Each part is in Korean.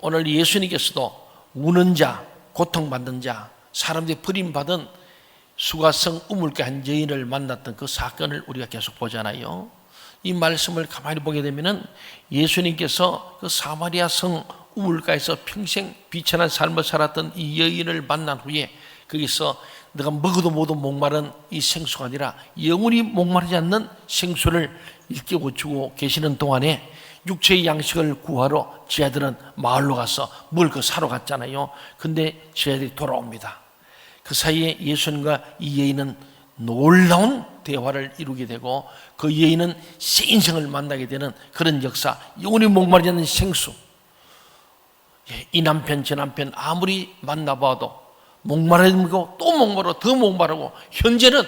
오늘 예수님께서도 우는 자, 고통받는 자, 사람들이 버림받은 수가성 우물가 한 여인을 만났던 그 사건을 우리가 계속 보잖아요. 이 말씀을 가만히 보게 되면은 예수님께서 그 사마리아 성 우물가에서 평생 비천한 삶을 살았던 이 여인을 만난 후에 거기서 내가 먹어도 모두 목마른 이 생수가 아니라 영원히 목마르지 않는 생수를 일깨워 주고 계시는 동안에 육체의 양식을 구하러 지아들은 마을로 가서 뭘그 사러 갔잖아요. 근데 지아들이 돌아옵니다. 그 사이에 예수님과 이 여인은 놀라운 대화를 이루게 되고 그 여인은 새 인생을 만나게 되는 그런 역사, 영원히 목마르지 않는 생수. 예, 이 남편 저 남편 아무리 만나봐도 목마르고 또 목마르고 더 목마르고 현재는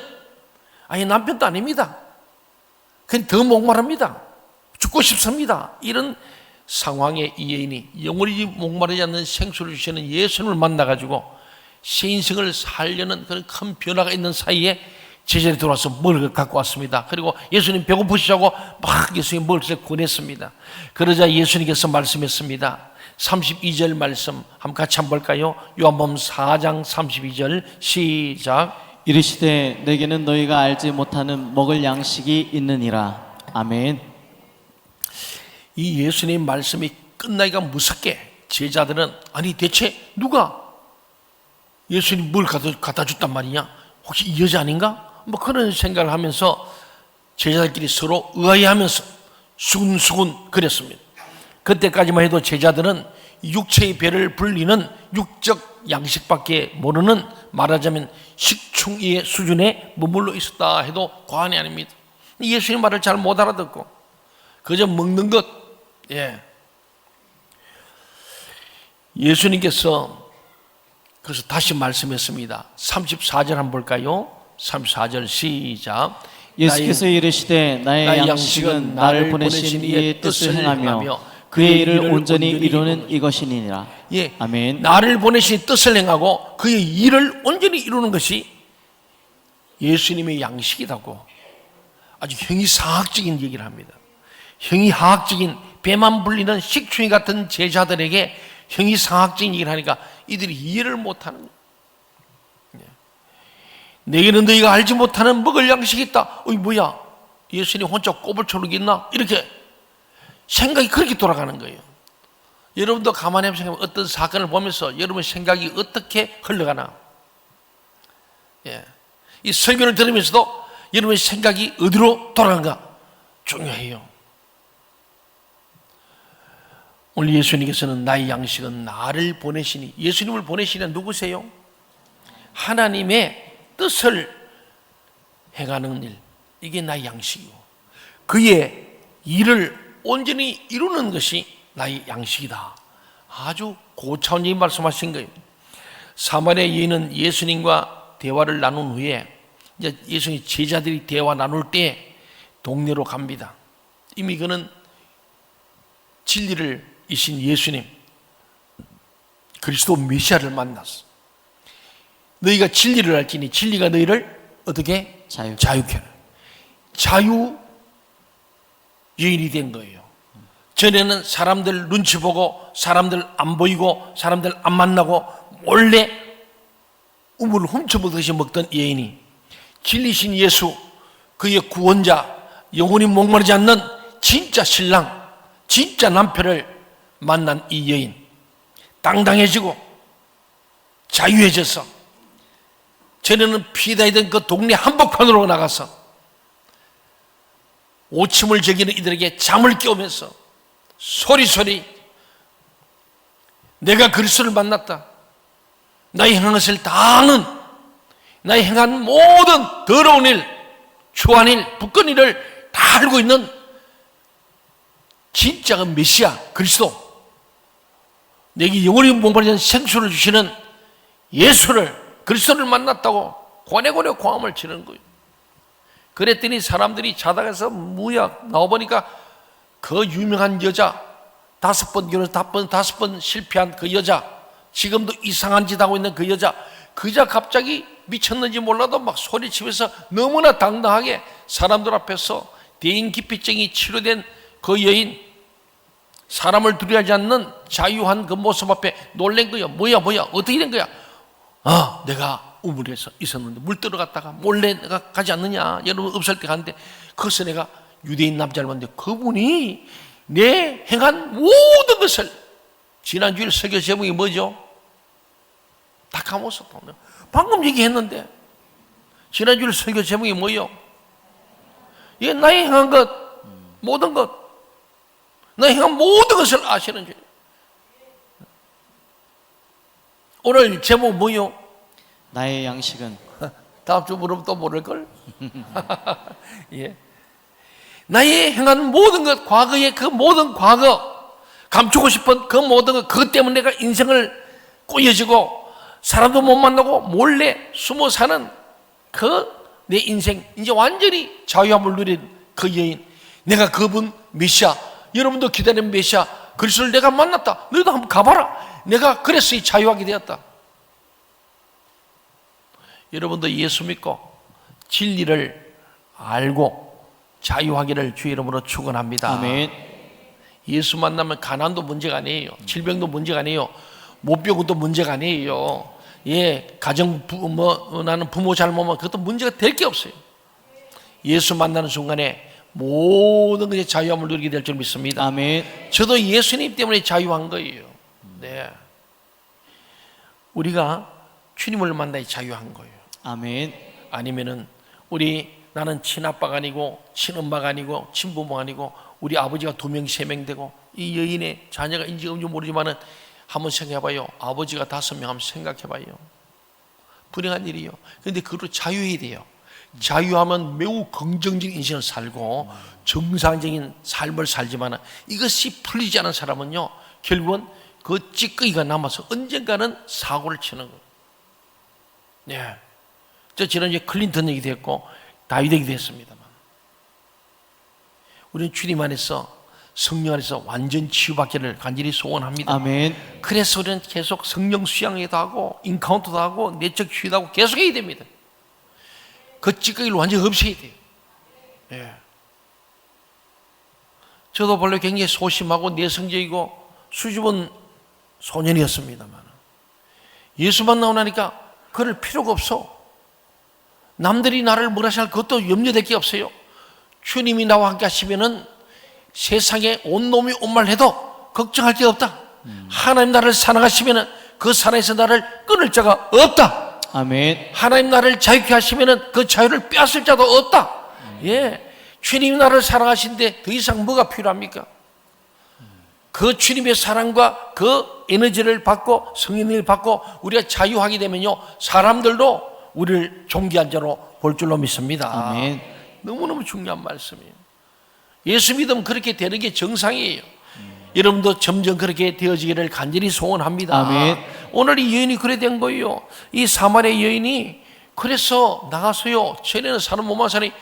아니 남편도 아닙니다. 그냥 더 목마릅니다. 죽고 싶습니다. 이런 상황에 이 여인이 영원히 목마르지 않는 생수를 주시는 예수님을 만나가지고 새 인생을 살려는 그런 큰 변화가 있는 사이에 제자리 들어와서 먹을 갖고 왔습니다. 그리고 예수님 배고프시자고 막 예수님 먹을 권했습니다. 그러자 예수님께서 말씀했습니다. 32절 말씀 한번 같이 한번 볼까요? 요한복음 4장 32절 시작. 이르시되 내게는 너희가 알지 못하는 먹을 양식이 있느니라. 아멘. 이 예수님 말씀이 끝나기가 무섭게 제자들은 아니 대체 누가 예수님 뭘 갖다, 줬단 말이냐? 혹시 이 여자 아닌가? 뭐 그런 생각을 하면서 제자들끼리 서로 의아해하면서 수근수근 그랬습니다. 그때까지만 해도 제자들은 육체의 배를 불리는 육적 양식밖에 모르는 말하자면 식충이의 수준에 머물러 있었다 해도 과언이 아닙니다. 예수님 말을 잘 못 알아듣고 그저 먹는 것, 예. 예수님께서 그래서 다시 말씀했습니다. 34절 한번 볼까요? 34절 시작. 예수께서 이르시되 나의, 나의 양식은 나를 보내신 이의 뜻을 행하며 그의 일을 온전히 이루는 이것이니라. 예, 아멘. 나를 보내신 뜻을 행하고 그의 일을 온전히 이루는 것이 예수님의 양식이라고 아주 형이상학적인 얘기를 합니다. 형이하학적인 배만 불리는 식충이 같은 제자들에게 형이 상학적인 얘기를 하니까 이들이 이해를 못하는 거예요. 예. 내게는 너희가 알지 못하는 먹을 양식이 있다. 어이 뭐야? 예수님 혼자 꼽을 초록이 있나? 이렇게 생각이 그렇게 돌아가는 거예요. 여러분도 가만히 생각해보면 어떤 사건을 보면서 여러분 생각이 어떻게 흘러가나. 예. 이 설교를 들으면서도 여러분의 생각이 어디로 돌아가는가 중요해요. 오늘 예수님께서는 나의 양식은 나를 보내시니 예수님을 보내시는 누구세요? 하나님의 뜻을 행하는 일 이게 나의 양식이고 그의 일을 온전히 이루는 것이 나의 양식이다. 아주 고차원적인 말씀하신 거예요. 사마리아 여인은 예수님과 대화를 나눈 후에 이제 예수님 제자들이 대화 나눌 때 동네로 갑니다. 이미 그는 진리를 이신 예수님 그리스도 메시아를 만났어. 너희가 진리를 알지니 진리가 너희를 어떻게 자유. 자유케. 자유 여인이 된 거예요. 전에는 사람들 눈치 보고 사람들 안 보이고 사람들 안 만나고 몰래 우물을 훔쳐보듯이 먹던 여인이 진리신 예수 그의 구원자 영원히 목마르지 않는 진짜 신랑 진짜 남편을 만난 이 여인 당당해지고 자유해져서 전에는 피다이던 그 동네 한복판으로 나가서 오침을 즐기는 이들에게 잠을 깨우면서 소리소리 내가 그리스도를 만났다. 나의 행한 것을 다 아는 나의 행한 모든 더러운 일, 추한 일, 부끄러운 일을 다 알고 있는 진짜가 메시아 그리스도 내게 영원히 목마르는 생수를 주시는 예수를 그리스도를 만났다고 고뇌고뇌 고함을 치는 거예요. 그랬더니 사람들이 자다가서 무야 나와보니까 그 유명한 여자 다섯 번 결혼 다섯 번 다섯 번 실패한 그 여자 지금도 이상한 짓 하고 있는 그 여자 그 여자 갑자기 미쳤는지 몰라도 막 소리치면서 너무나 당당하게 사람들 앞에서 대인기피증이 치료된 그 여인 사람을 두려워하지 않는 자유한 그 모습 앞에 놀란 거야. 뭐야, 뭐야, 어떻게 된 거야? 아, 내가 우물에서 있었는데 물 들어갔다가 몰래 내가 가지 않느냐. 여러분 없을 때 갔는데 거기서 내가 유대인 남자를 봤는데 그분이 내 행한 모든 것을 지난주에 설교 제목이 뭐죠? 다 까먹었어. 방금 얘기했는데 지난주에 설교 제목이 뭐요? 예, 나의 행한 것, 모든 것, 나의 행한 모든 것을 아시는 줄. 오늘 제목 뭐요? 나의 양식은 다음 주 물으면 또 모를걸? 예. 나의 행한 모든 것, 과거의 그 모든 과거, 감추고 싶은 그 모든 것, 그것 때문에 내가 인생을 꼬여지고, 사람도 못 만나고, 몰래 숨어 사는 그 내 인생, 이제 완전히 자유함을 누린 그 여인. 내가 그분 메시아, 여러분도 기다리는 메시아, 그리스도를 내가 만났다. 너희도 한번 가봐라. 내가 그래서 이 자유하게 되었다. 여러분도 예수 믿고 진리를 알고 자유하기를 주의 이름으로 축원합니다. 아멘. 예수 만나면 가난도 문제가 아니에요. 질병도 문제가 아니에요. 못병도 문제가 아니에요. 예, 가정 부, 뭐 나는 부모 잘못하면 그것도 문제가 될 게 없어요. 예수 만나는 순간에 모든 것에 자유함을 누리게 될 줄 믿습니다. 아멘. 저도 예수님 때문에 자유한 거예요. 네. 우리가 주님을 만나야 자유한 거예요. 아멘. 아니면은 우리 나는 친아빠가 아니고 친엄마가 아니고 친부모가 아니고 우리 아버지가 두 명, 세 명 되고 이 여인의 자녀가 인지 없는지 모르지만은 한번 생각해봐요. 아버지가 다섯 명 한번 생각해봐요. 불행한 일이요. 근데 그로 자유해야 돼요. 자유하면 매우 긍정적인 인생을 살고 정상적인 삶을 살지만 이것이 풀리지 않은 사람은요 결국은 그 찌꺼기가 남아서 언젠가는 사고를 치는 거예요. 네. 저 지난주에 클린턴 얘기도 했고 다윗 얘기도 했습니다만 우리는 주님 안에서 성령 안에서 완전 치유받기를 간절히 소원합니다. 아멘. 그래서 우리는 계속 성령 수양회도 하고 인카운트도 하고 내적 휴도 하고 계속 해야 됩니다. 그 찌꺼기를 완전히 없애야 돼요. 예. 저도 원래 굉장히 소심하고 내성적이고 수줍은 소년이었습니다만 예수 만나고 나니까 그럴 필요가 없어. 남들이 나를 뭐라 할 그것도 염려될 게 없어요. 주님이 나와 함께 하시면은 세상에 온 놈이 온 말 해도 걱정할 게 없다. 하나님 나를 사랑하시면은 그 사랑에서 나를 끊을 자가 없다. 아멘. 하나님 나를 자유케 하시면은 그 자유를 빼앗을 자도 없다. 예. 주님 나를 사랑하신데 더 이상 뭐가 필요합니까? 그 주님의 사랑과 그 에너지를 받고 성인을 받고 우리가 자유하게 되면요. 사람들도 우리를 존귀한 자로 볼 줄로 믿습니다. 아멘. 너무너무 중요한 말씀이에요. 예수 믿으면 그렇게 되는 게 정상이에요. 여러분도 점점 그렇게 되어지기를 간절히 소원합니다. 아멘. 오늘 이 여인이 그래 된 거예요. 이 사마리아 여인이 그래서 나가서요. 전에는 사는 못만 사람이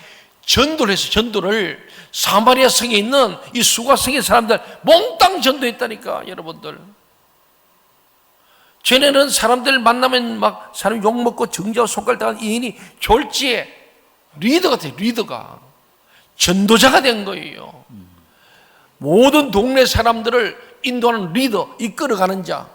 전도를 해서 전도를 사마리아 성에 있는 이 수가성의 사람들 몽땅 전도했다니까 여러분들. 전에는 사람들 만나면 막 사람 욕 먹고 정죄하고 손가락 당한 이 여인이 졸지에 리더가 돼 리더가 전도자가 된 거예요. 모든 동네 사람들을 인도하는 리더, 이끌어가는 자.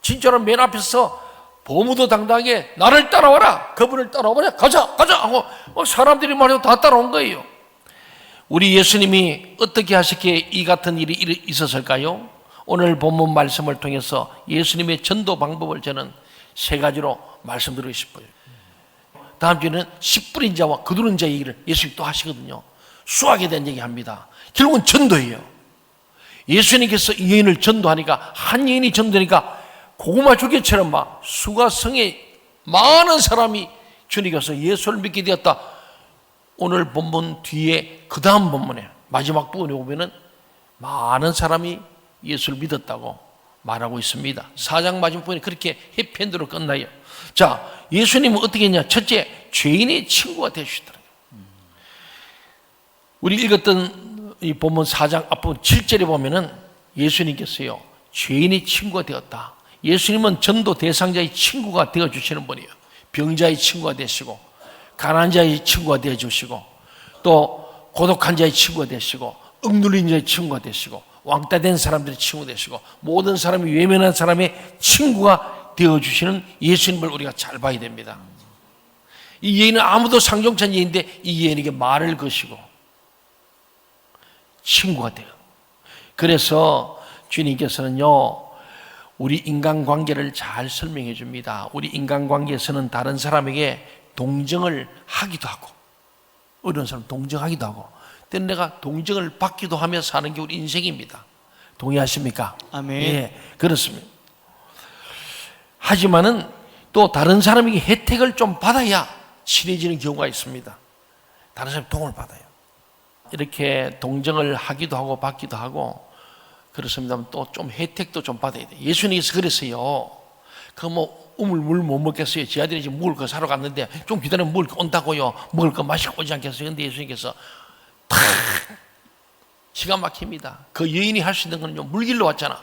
진짜로 맨 앞에서 보무도 당당하게 나를 따라와라. 그분을 따라와라. 가자, 가자 하고 뭐 사람들이 말해도 다 따라온 거예요. 우리 예수님이 어떻게 하셨기에 이 같은 일이 일- 있었을까요? 오늘 본문 말씀을 통해서 예수님의 전도 방법을 저는 세 가지로 말씀드리고 싶어요. 다음 주에는 10분인 자와 거두는 자 얘기를 예수님이 또 하시거든요. 수학에 대한 얘기 합니다. 결국은 전도예요. 예수님께서 이 여인을 전도하니까 한 여인이 전도하니까 고구마 주개처럼 막 수가성에 많은 사람이 주님께서 예수를 믿게 되었다. 오늘 본문 뒤에 그 다음 본문에 마지막 부분에 보면은 많은 사람이 예수를 믿었다고 말하고 있습니다. 사장 마지막 부분에 그렇게 해피엔드로 끝나요. 자, 예수님은 어떻게 했냐? 첫째, 죄인의 친구가 되시더라고요. 우리 읽었던 이 본문 4장 앞부분 7절에 보면은 예수님께서요, 죄인의 친구가 되었다. 예수님은 전도 대상자의 친구가 되어 주시는 분이에요. 병자의 친구가 되시고, 가난한 자의 친구가 되어 주시고, 또 고독한 자의 친구가 되시고, 억눌린 자의 친구가 되시고, 왕따 된 사람들의 친구 되시고 모든 사람이 외면한 사람의 친구가 되어 주시는 예수님을 우리가 잘 봐야 됩니다. 이 여인은 아무도 상종찬 여인인데 이 여인에게 말을 거시고 친구가 돼요. 그래서 주님께서는요, 우리 인간관계를 잘 설명해 줍니다. 우리 인간관계에서는 다른 사람에게 동정을 하기도 하고, 어려운 사람 동정하기도 하고, 때는 내가 동정을 받기도 하며 사는 게 우리 인생입니다. 동의하십니까? 아멘. 예, 그렇습니다. 하지만은 또 다른 사람에게 혜택을 좀 받아야 친해지는 경우가 있습니다. 다른 사람이 도움을 받아요. 이렇게 동정을 하기도 하고 받기도 하고 그렇습니다만 또 좀 혜택도 좀 받아야 돼요. 예수님께서 그랬어요. 그 뭐 우물 물 못 먹겠어요. 지 아들이 지금 먹을 거 사러 갔는데 좀 기다리면 먹을 거 온다고요. 먹을 거 마시고 오지 않겠어요. 근데 예수님께서 탁 기가 막힙니다. 그 여인이 할 수 있는 거는요. 물길로 왔잖아.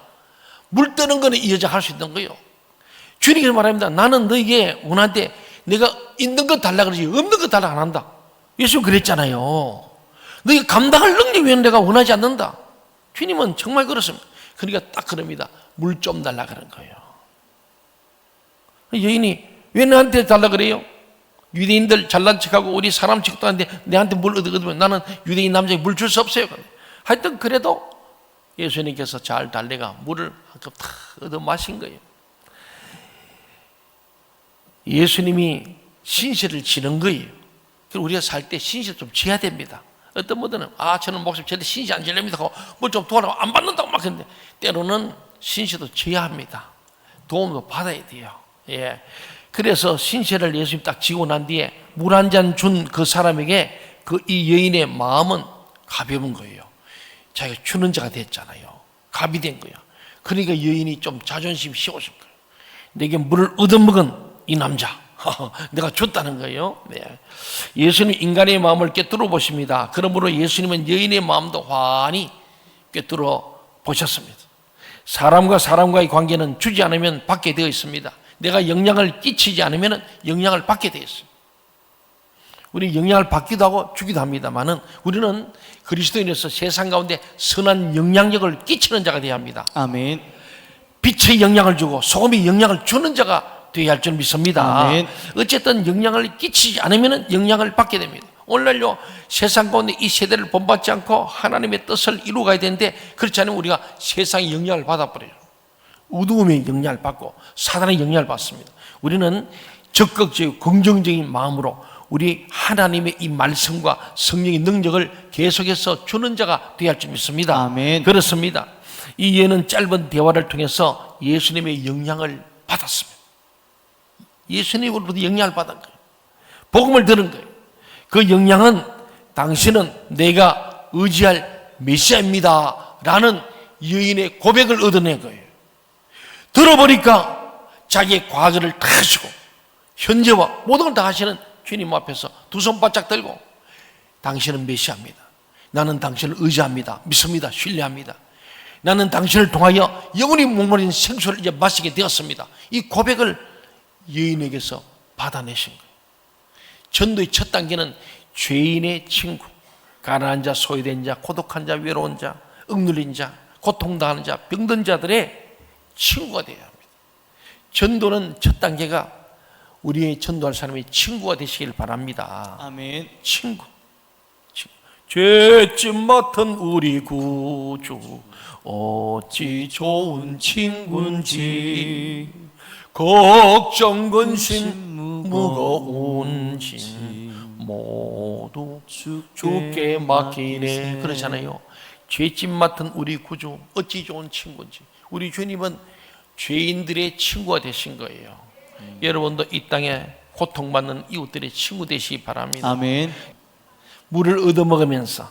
물 뜨는 거는 이 여자 할 수 있는 거예요. 주님께서 말합니다. 나는 너에게 원한데 내가 있는 거 달라 그러지 없는 거 달라 안 한다. 예수님 그랬잖아요. 너희 감당할 능력 외에는 내가 원하지 않는다. 주님은 정말 그렇습니다. 그러니까 딱 그럽니다. 물 좀 달라 그런 거예요. 여인이 왜 나한테 달라 그래요? 유대인들 잘난 척하고 우리 사람 척도 하는데 내한테 물 얻으면 나는 유대인 남자에게 물줄 수 없어요. 하여튼 그래도 예수님께서 잘 달래가 물을 한컵 다 얻어 마신 거예요. 예수님이 신세를 지는 거예요. 우리가 살 때 신세 좀 지어야 됩니다. 어떤 분들은 아 저는 목사님 절대 신세 안 지렵니다 하고 뭘 좀 도와라고 안 받는다고 막 했는데 때로는 신세도 지어야 합니다. 도움도 받아야 돼요. 예. 그래서 신세를 예수님 딱 지고 난 뒤에 물 한 잔 준 그 사람에게 그 이 여인의 마음은 가벼운 거예요. 자기가 주는 자가 됐잖아요. 갑이 된 거예요. 그러니까 여인이 좀 자존심 씌워진 거예요. 내게 물을 얻어먹은 이 남자. 내가 줬다는 거예요. 네. 예수님 인간의 마음을 꿰뚫어 보십니다. 그러므로 예수님은 여인의 마음도 환히 꿰뚫어 보셨습니다. 사람과 사람과의 관계는 주지 않으면 받게 되어 있습니다. 내가 영향을 끼치지 않으면 영향을 받게 되어 있습니다. 우리 영향을 받기도 하고 주기도 합니다만은 우리는 그리스도인에서 세상 가운데 선한 영향력을 끼치는 자가 되어야 합니다. 아멘. 빛의 영향을 주고 소금의 영향을 주는 자가 되어야 할 줄 믿습니다. 아멘. 어쨌든 영향을 끼치지 않으면 영향을 받게 됩니다. 오늘날요 세상 가운데 이 세대를 본받지 않고 하나님의 뜻을 이루어가야 되는데 그렇지 않으면 우리가 세상의 영향을 받아버려요. 우두움의 영향을 받고 사단의 영향을 받습니다. 우리는 적극적이고 긍정적인 마음으로 우리 하나님의 이 말씀과 성령의 능력을 계속해서 주는 자가 되어야 할 줄 믿습니다. 아멘. 그렇습니다. 이 예는 짧은 대화를 통해서 예수님의 영향을 받았습니다. 예수님으로부터 영향을 받은 거예요. 복음을 들은 거예요. 그 영향은 당신은 내가 의지할 메시아입니다. 라는 여인의 고백을 얻어낸 거예요. 들어보니까 자기의 과거를 다 하시고 현재와 모든 걸 다 하시는 주님 앞에서 두 손 바짝 들고 당신은 메시아입니다. 나는 당신을 의지합니다. 믿습니다. 신뢰합니다. 나는 당신을 통하여 영원히 목마른 생수를 이제 마시게 되었습니다. 이 고백을 여인에게서 받아내신 거예요. 전도의 첫 단계는 죄인의 친구, 가난한 자, 소외된 자, 고독한 자, 외로운 자, 억눌린 자, 고통당하는 자, 병든 자들의 친구가 되어야 합니다. 전도는 첫 단계가 우리의 전도할 사람의 친구가 되시길 바랍니다. 아멘. 친구. 친구. 죄짐 맡은 우리 구주 어찌 좋은 친구인지 걱정 근심 무거운 짐 모두 주께 맡기네. 그러잖아요. 죄짐 맡은 우리 구주 어찌 좋은 친구인지. 우리 주님은 죄인들의 친구가 되신 거예요. 여러분도 이 땅에 고통받는 이웃들의 친구 되시기 바랍니다. 아멘. 물을 얻어먹으면서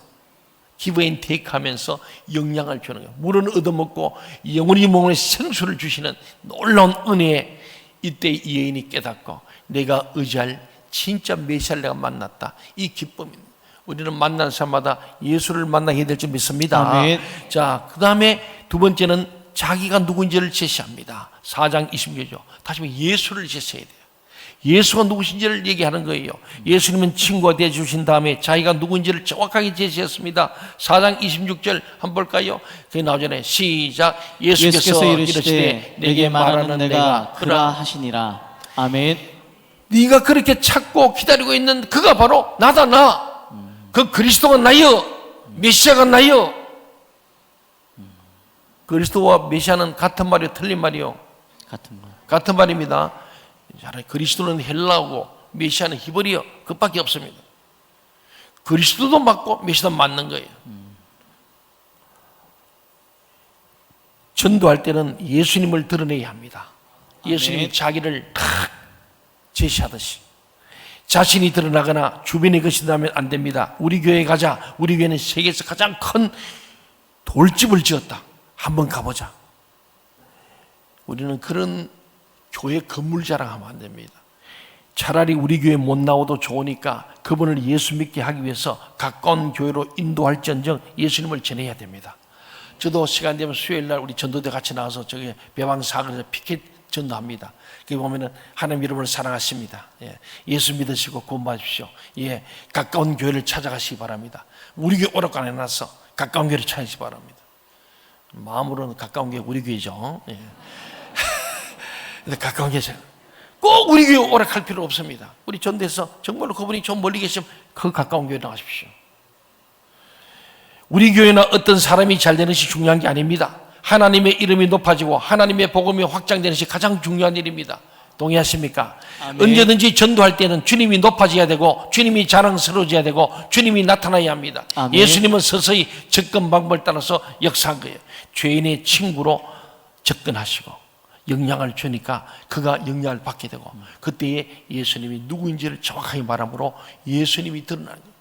기브인 테이크 하면서 영향을 주는 거예요. 물은 얻어먹고 영원히 먹는 생수를 주시는 놀라운 은혜에 이때 이 여인이 깨닫고 내가 의지할 진짜 메시아를 내가 만났다. 이 기쁨입니다. 우리는 만난 사람마다 예수를 만나게 될 줄 믿습니다. 아멘. 자, 그 다음에 두 번째는 자기가 누군지를 제시합니다. 4장 20절이죠. 다시 한번 예수를 제시해야 돼요. 예수가 누구신지를 얘기하는 거예요. 예수님은 친구가 되어 주신 다음에 자기가 누구인지를 정확하게 제시했습니다. 4장 26절 한번 볼까요? 그게 나오잖아요. 시작. 예수께서, 예수께서 이르시되 이르시되 내게 말하는 내가 그라 하시니라. 아멘. 네가 그렇게 찾고 기다리고 있는 그가 바로 나다 나. 그 그리스도가 나여. 메시아가 나여. 그리스도와 메시아는 같은 말이요, 틀린 말이요. 같은 말. 같은 말입니다. 잘 그리스도는 헬라고 메시아는 히브리어 그밖에 없습니다. 그리스도도 맞고 메시아도 맞는 거예요. 전도할 때는 예수님을 드러내야 합니다. 예수님이. 자기를 탁 제시하듯이 자신이 드러나거나 주변에 것이다면 안 됩니다. 우리 교회 가자. 우리 교회는 세계에서 가장 큰 돌집을 지었다. 한번 가보자. 우리는 그런 교회 건물 자랑하면 안 됩니다. 차라리 우리 교회 못 나오도 좋으니까 그분을 예수 믿게 하기 위해서 가까운 교회로 인도할지언정 예수님을 전해야 됩니다. 저도 시간 되면 수요일 날 우리 전도대 같이 나와서 저기 배방사거리에서 피켓 전도합니다. 거기 보면은 하나님 여러분을 사랑하십니다. 예. 예수 믿으시고 구원받으십시오. 예. 가까운 교회를 찾아가시기 바랍니다. 우리 교회 오락관 해놨어. 가까운 교회를 찾으시기 바랍니다. 마음으로는 가까운 게 우리 교회죠. 예. 근데 가까운 계세요. 꼭 우리 교회 오락할 필요 없습니다. 우리 전대에서 정말로 그분이 좀 멀리 계시면 그 가까운 교회 나가십시오. 우리 교회나 어떤 사람이 잘 되는 것이 중요한 게 아닙니다. 하나님의 이름이 높아지고 하나님의 복음이 확장되는 것이 가장 중요한 일입니다. 동의하십니까? 아멘. 언제든지 전도할 때는 주님이 높아져야 되고 주님이 자랑스러워져야 되고 주님이 나타나야 합니다. 아멘. 예수님은 서서히 접근 방법을 따라서 역사한 거예요. 죄인의 친구로 접근하시고 영향을 주니까 그가 영향을 받게 되고 그때에 예수님이 누구인지를 정확하게 말함으로 예수님이 드러나는 거예요.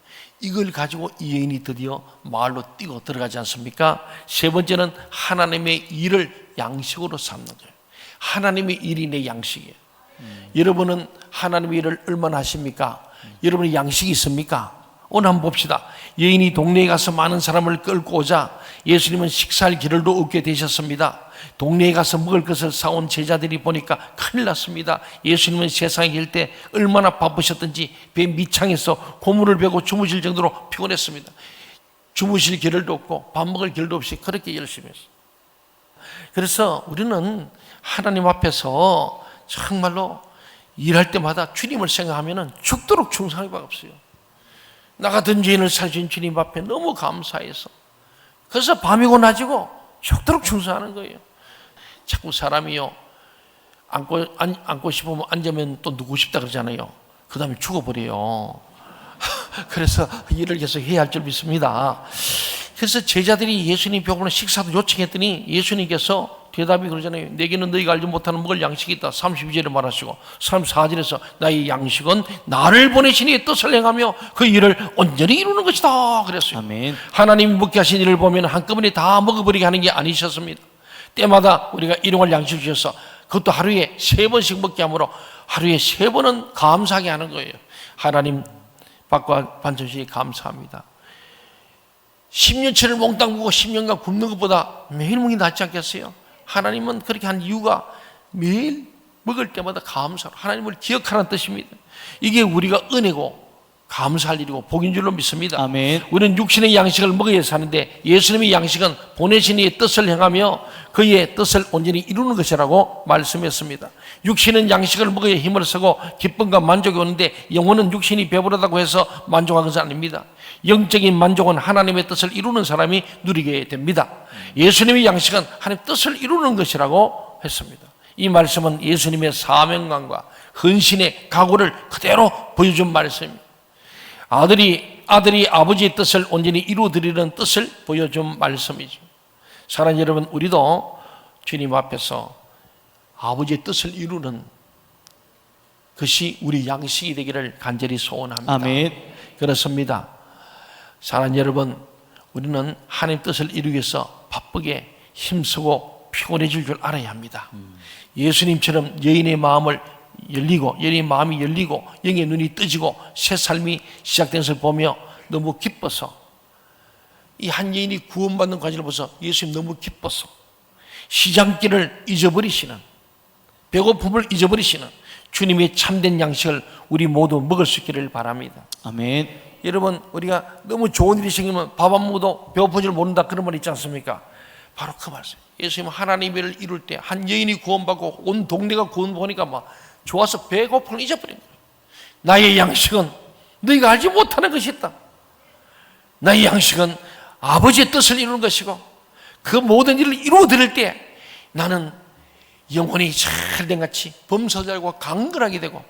이걸 가지고 이 여인이 드디어 마을로 뛰고 들어가지 않습니까? 세 번째는 하나님의 일을 양식으로 삼는 거예요. 하나님의 일이 내 양식이에요. 여러분은 하나님의 일을 얼마나 하십니까? 여러분의 양식이 있습니까? 오늘 한번 봅시다. 여인이 동네에 가서 많은 사람을 끌고 오자 예수님은 식사할 기회도 얻게 되셨습니다. 동네에 가서 먹을 것을 사온 제자들이 보니까 큰일 났습니다. 예수님은 세상에 계실 때 얼마나 바쁘셨던지 배 밑창에서 고물을 베고 주무실 정도로 피곤했습니다. 주무실 겨를도 없고 밥 먹을 겨를도 없이 그렇게 열심히 했어요. 그래서 우리는 하나님 앞에서 정말로 일할 때마다 주님을 생각하면 죽도록 충성할 수가 없어요. 나 같은 죄인을 살신 주님 앞에 너무 감사해서 그래서 밤이고 낮이고 죽도록 충성하는 거예요. 자꾸 사람이요 앉고 앉, 앉고 싶으면 앉으면 또 누구 싶다 그러잖아요. 그 다음에 죽어버려요. 그래서 일을 계속 해야 할 줄 믿습니다. 그래서 제자들이 예수님 벽으로 식사도 요청했더니 예수님께서 대답이 그러잖아요. 내게는 너희가 알지 못하는 먹을 양식이 있다. 32절에 말하시고 34절에서 나의 양식은 나를 이의 뜻을 행하며 그 일을 온전히 이루는 것이다. 그랬어요. 아멘. 하나님이 먹게 하신 일을 보면 한꺼번에 다 먹어버리게 하는 게 아니셨습니다. 때마다 우리가 일용할 양식 주셔서 그것도 하루에 세 번씩 먹게 하므로 하루에 세 번은 감사하게 하는 거예요. 하나님 밥과 반찬주시 감사합니다. 10년치를 몽땅 먹고 10년간 굶는 것보다 매일 게 낫지 않겠어요? 하나님은 그렇게 한 이유가 매일 먹을 때마다 감사, 하나님을 기억하는 뜻입니다. 이게 우리가 은혜고 감사할 일이고 복인 줄로 믿습니다. 아멘. 우리는 육신의 양식을 먹어야 사는데 예수님의 양식은 보내신 이의 뜻을 행하며 그의 뜻을 온전히 이루는 것이라고 말씀했습니다. 육신은 양식을 먹어야 힘을 쓰고 기쁨과 만족이 오는데 영혼은 육신이 배부르다고 해서 만족한 것은 아닙니다. 영적인 만족은 하나님의 뜻을 이루는 사람이 누리게 됩니다. 예수님의 양식은 하나님의 뜻을 이루는 것이라고 했습니다. 이 말씀은 예수님의 사명감과 헌신의 각오를 그대로 보여준 말씀입니다. 아들이 아들이 아버지의 뜻을 온전히 이루어드리는 뜻을 보여준 말씀이죠. 사랑하는 여러분, 우리도 주님 앞에서 아버지의 뜻을 이루는 것이 우리 양식이 되기를 간절히 소원합니다. 아멘. 그렇습니다. 사랑하는 여러분, 우리는 하나님 뜻을 이루기 위해서 바쁘게 힘쓰고 피곤해질 줄 알아야 합니다. 예수님처럼 여인의 마음을 열리고 여인의 마음이 열리고 영의 눈이 뜨지고 새 삶이 시작된 것을 보며 너무 기뻐서 이 한 여인이 구원받는 과정을 보서 예수님 너무 기뻐서 시장길을 잊어버리시는 배고픔을 잊어버리시는 주님의 참된 양식을 우리 모두 먹을 수 있기를 바랍니다. 아멘. 여러분 우리가 너무 좋은 일이 생기면 밥 안 먹어도 줄 모른다 그런 말 있지 않습니까? 바로 그 말씀. 예수님 하나님의 일을 이룰 때 한 여인이 구원받고 온 동네가 구원보니까 막 좋아서 배고픔을 잊어버린 거예요. 나의 양식은 너희가 알지 못하는 것이 있다. 나의 양식은 아버지의 뜻을 이루는 것이고 그 모든 일을 이루어 드릴 때 나는 영혼이 잘된 같이 범사자고 강건하게 되고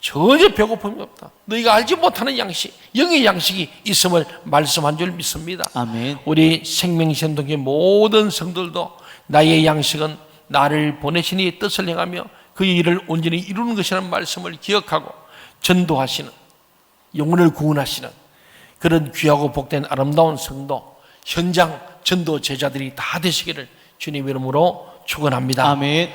전혀 배고픔이 없다. 너희가 알지 못하는 양식, 영의 양식이 있음을 말씀한 줄 믿습니다. 아멘. 우리 생명신 동의 모든 성들도 나의 양식은 나를 보내신 이의 뜻을 행하며 그 일을 온전히 이루는 것이라는 말씀을 기억하고 전도하시는 영혼을 구원하시는 그런 귀하고 복된 아름다운 성도 현장 전도 제자들이 다 되시기를 주님 이름으로 축원합니다. 아멘.